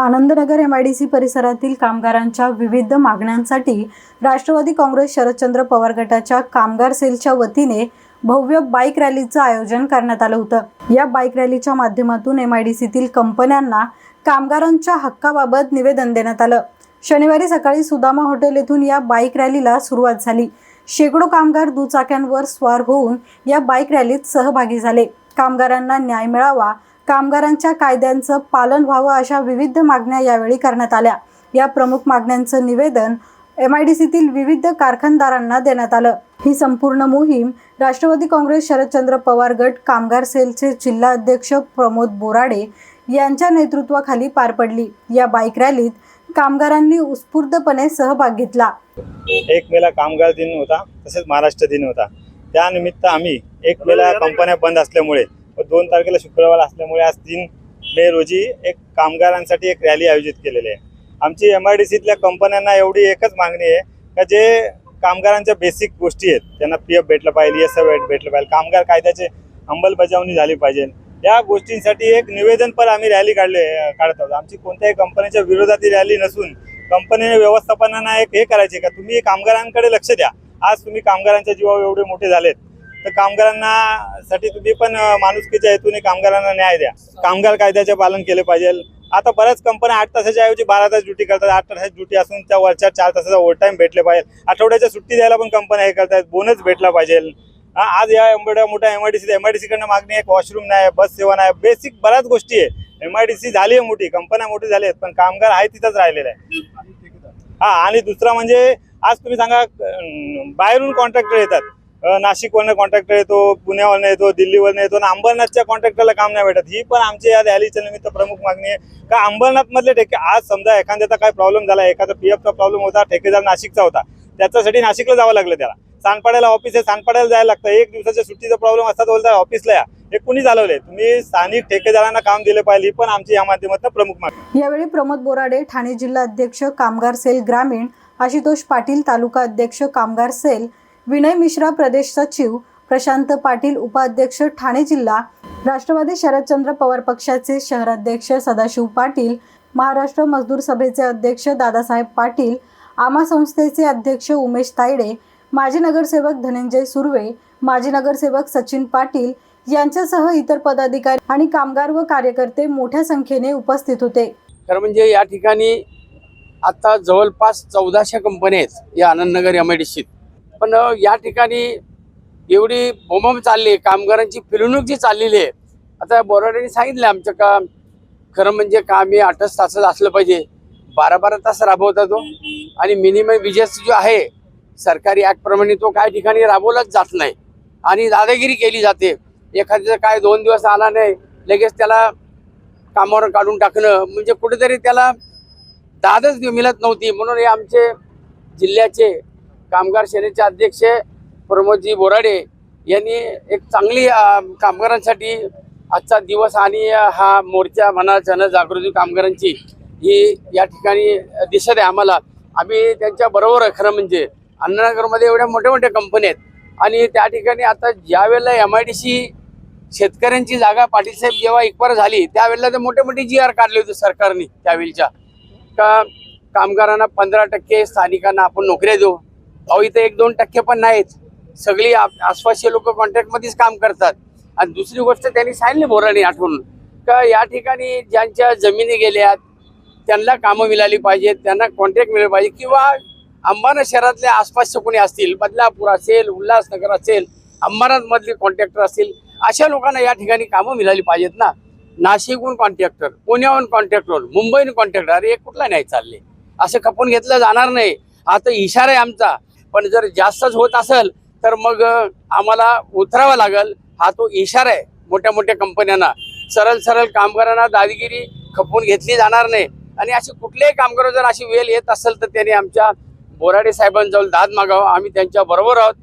Anandnagar M I D C परिसरातील कामगारांच्या विविध मागण्यांसाठी राष्ट्रवादी काँग्रेस शरदचंद्र पवार गटाच्या कामगार सेलच्या वतीने भव्य बाईक रॅलीचं आयोजन करण्यात आलं होतं. या बाईक रॅलीच्या माध्यमातून एम आय डी सीतील कंपन्यांना कामगारांच्या हक्काबाबत निवेदन देण्यात आलं. शनिवारी सकाळी सुदामा हॉटेल येथून या बाईक रॅलीला सुरुवात झाली. शेकडो कामगार दुचाक्यांवर स्वार होऊन या बाईक रॅलीत सहभागी झाले. कामगारांना न्याय मिळावा कामगारांच्या कायद्यांचं पालन व्हावं अशा विविध मागण्या यावेळी करण्यात आल्या. या प्रमुख मागण्यांचं निवेदन एम आय डी सीतील विविध कारखानदारांना देण्यात आलं. ही संपूर्ण मोहीम राष्ट्रवादी काँग्रेस शरदचंद्र पवार गट कामगार सेलचे जिल्हा अध्यक्ष प्रमोद बोराडे यांच्या नेतृत्वाखाली पार पडली. या बाईक रॅलीत कामगारांनी उत्स्फूर्तपणे सहभाग घेतला. एक मेला कामगार दिन होता तसेच महाराष्ट्र दिन होता. त्यानिमित्त आम्ही एक मेला कंपन्या बंद असल्यामुळे दोन तारखेला शुक्रवार असल्यामुळे आज तीन मे रोजी एक कामगारांसाठी एक रॅली आयोजित केलेली आहे. आमची एम आय डी सीतल्या कंपन्यांना एवढी एकच मागणी आहे का जे कामगारांच्या बेसिक गोष्टी आहेत त्यांना पी एफ भेटलं पाहिजे एस एफ भेटलं पाहिजे कामगार कायद्याचे अंमलबजावणी झाली पाहिजे. या गोष्टींसाठी एक निवेदनपर आम्ही रॅली काढले काढत आहोत. आमची कोणत्याही कंपनीच्या विरोधात ही रॅली नसून कंपनीने व्यवस्थापनांना एक हे करायचे का तुम्ही कामगारांकडे लक्ष द्या. आज तुम्ही कामगारांच्या जीवावर एवढे मोठे झालेत. तर कामगारांना साठी तुम्ही पण माणुसकीच्या हेतूने कामगारांना न्याय द्या. कामगार कायद्याचे पालन केले पाहिजे. आता बऱ्याच कंपन्या आठ तासाच्या ऐवजी बारा तास ड्युटी करतात. आठ तासाची ड्युटी असून त्या वरच्या चार तासाचा ओव्हर टाईम भेटले पाहिजे. आठवड्याच्या सुट्टी द्यायला पण कंपन्या हे करतात. बोनस भेटला पाहिजे. आज या एवढ्या मोठ्या M I D C M I D कडनं मागणी आहे वॉशरूम नाही बस सेवा नाही बेसिक बऱ्याच गोष्टी आहे. एम आय डी सी झाली आहे मोठी. कंपन्या मोठी झाली आहेत पण कामगार आहे तिथंच राहिलेला आहे हा आणि दुसरा म्हणजे आज तुम्ही सांगा बाहेरून कॉन्ट्रॅक्टर येतात. नाशिकवरनं कॉन्ट्रॅक्टर येतो पुण्यावरनं येतो दिल्लीवरनं येतो आणि अंबरनाथच्या कॉन्ट्रॅक्टरला काम नाही भेटत. ही पण आमची या रॅलीच्या निमित्त प्रमुख मागणी आहे. का अंबरनाथमधले ठेके आज समजा एखाद्याचा काय प्रॉब्लेम झाला एखादा पी एफचा प्रॉब्लेम होता ठेकेदार नाशिकचा होता. त्याच्यासाठी नाशिकला जावं लागलं त्याला. सांडपाड्याला ऑफिस आहे सांडपाड्याला जायला लागतं. एक दिवसाच्या सुट्टीचा प्रॉब्लेम असतात बोलता ऑफिसला या. हे कुणी चालवले तुम्ही स्थानिक ठेकेदारांना काम दिले पाहिजे ही पण आमची या माध्यमातून प्रमुख मागणी यावेळी प्रमोद बोराडे ठाणे जिल्हा अध्यक्ष कामगार सेल ग्रामीण आशुतोष पाटील तालुका अध्यक्ष कामगार सेल विनय मिश्रा प्रदेश सचिव प्रशांत पाटील उपाध्यक्ष ठाणे जिल्हा राष्ट्रवादी शरदचंद्र पवार पक्षाचे शहराध्यक्ष सदाशिव पाटील महाराष्ट्र मजदूर सभेचे अध्यक्ष दादासाहेब पाटील आमा संस्थेचे अध्यक्ष उमेश तायडे माजी नगरसेवक धनंजय सुर्वे माजी नगरसेवक सचिन पाटील यांच्यासह इतर पदाधिकारी आणि कामगार व कार्यकर्ते मोठ्या संख्येने उपस्थित होते. खरं म्हणजे या ठिकाणी आता जवळपास चौदाशे कंपन्या आहेत या आनंदनगर एम आय डी सीत पण या ठिकाणी एवढी बोमम चालली कामगारांची फिरवणूक जी चाललेली आहे आता बोराड्यांनी सांगितलं आमचं काम खरं म्हणजे काम हे आठच तासात असलं पाहिजे. बारा बारा तास राबवता तो. आणि मिनिमम विजेस जो आहे सरकारी ॲक्टप्रमाणे तो काही ठिकाणी राबवलाच जात नाही. आणि दादागिरी केली जाते. एखाद्याचं काय दोन दिवस आला नाही लगेच त्याला कामावर काढून टाकणं म्हणजे कुठेतरी त्याला दादच मिळत नव्हती. म्हणून हे आमचे जिल्ह्याचे कामगार सेनेचे अध्यक्ष प्रमोदजी बोराडे यांनी एक चांगली कामगारांसाठी आजचा दिवस आणि हा मोर्चा म्हणा जनजागृती कामगारांची ही या ठिकाणी दिसत आहे आम्हाला. आम्ही त्यांच्या बरोबर खरं म्हणजे. अण्णानगरमध्ये एवढ्या मोठ्या मोठ्या कंपन्या आहेत. आणि त्या ठिकाणी आता ज्या वेळेला एम आय डी सी शेतकऱ्यांची जागा पाटीलसाहेब जेव्हा एकवार झाली त्यावेळेला ते मोठे मोठे जी आर काढले होते सरकारने त्यावेळीच्या. का कामगारांना पंधरा टक्के स्थानिकांना आपण नोकऱ्या देऊ. अहो इथं एक दोन टक्के पण नाहीत. सगळी आसपासचे लोक कॉन्ट्रॅक्टमध्येच काम करतात. आणि दुसरी गोष्ट त्यांनी सांगितली बोराने आठवून का या ठिकाणी ज्यांच्या जमिनी गेल्यात त्यांना कामं मिळाली पाहिजेत त्यांना कॉन्ट्रॅक्ट मिळाले पाहिजे. किंवा अंबाना शहरातले आसपासचे कोणी असतील बदलापूर असेल उल्हासनगर असेल अंबानथमधले कॉन्ट्रॅक्टर असतील अशा लोकांना या ठिकाणी कामं मिळाली पाहिजेत ना. नाशिकहून कॉन्ट्रॅक्टर पुण्याहून कॉन्ट्रॅक्टर मुंबईहून कॉन्ट्रॅक्टर अरे कुठला नाही चालले? असं खपून घेतलं जाणार नाही. आता इशारा आहे आमचा पण जर जास्तच होत असेल तर मग आम्हाला उतरावं लागेल. हा तो इशारा आहे मोठ्या मोठ्या कंपन्यांना. सरळ सरळ कामगारांना दादगिरी खपवून घेतली जाणार नाही. आणि असे कुठलेही कामगार जर अशी वेळ येत असेल तर त्यांनी आमच्या बोराडे साहेबांजवळ दाद मागावं. आम्ही त्यांच्या बरोबर आहोत.